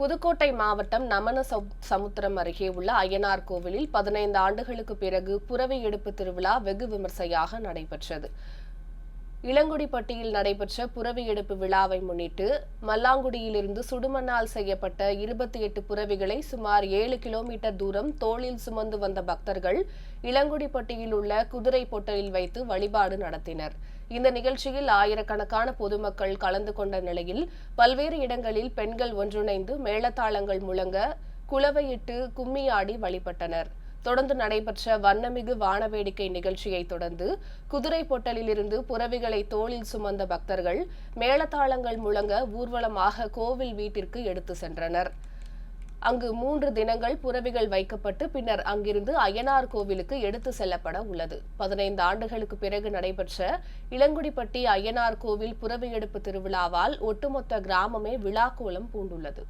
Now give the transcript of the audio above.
புதுக்கோட்டை மாவட்டம் நமன சமுத்திரம் அருகே உள்ள அய்யனார் கோவிலில் பதினைந்து ஆண்டுகளுக்கு பிறகு புறவி எடுப்பு திருவிழா வெகு விமர்சையாக நடைபெற்றது. இளங்குடிப்பட்டியில் நடைபெற்ற புறவி எடுப்பு விழாவை முன்னிட்டு மல்லாங்குடியிலிருந்து சுடுமண்ணால் செய்யப்பட்ட இருபத்தி எட்டு புறவிகளை சுமார் ஏழு கிலோமீட்டர் தூரம் தோளில் சுமந்து வந்த பக்தர்கள் இளங்குடிப்பட்டியில் உள்ள குதிரை பொட்டலில் வைத்து வழிபாடு நடத்தினர். இந்த நிகழ்ச்சியில் ஆயிரக்கணக்கான பொதுமக்கள் கலந்து கொண்ட நிலையில் பல்வேறு இடங்களில் பெண்கள் ஒன்றிணைந்து மேளதாளங்கள் முழங்க குளவையிட்டு கும்மியாடி வழிபட்டனர். தொடர்ந்து நடைபெற்ற வண்ணமிகு வானவேடிக்கை நிகழ்ச்சியை தொடர்ந்து குதிரை பொட்டலிலிருந்து புறவிகளை தோளில் சுமந்த பக்தர்கள் மேளதாளங்கள் முழங்க ஊர்வலமாக கோவில் வீட்டிற்கு எடுத்து சென்றனர். அங்கு மூன்று தினங்கள் புறவிகள் வைக்கப்பட்டு பின்னர் அங்கிருந்து அய்யனார் கோவிலுக்கு எடுத்து செல்லப்பட உள்ளது. பதினைந்து ஆண்டுகளுக்கு பிறகு நடைபெற்ற இளங்குடிப்பட்டி அய்யனார் கோவில் புறவி எடுப்பு திருவிழாவால் ஒட்டுமொத்த கிராமமே விழாக்கோலம் பூண்டுள்ளது.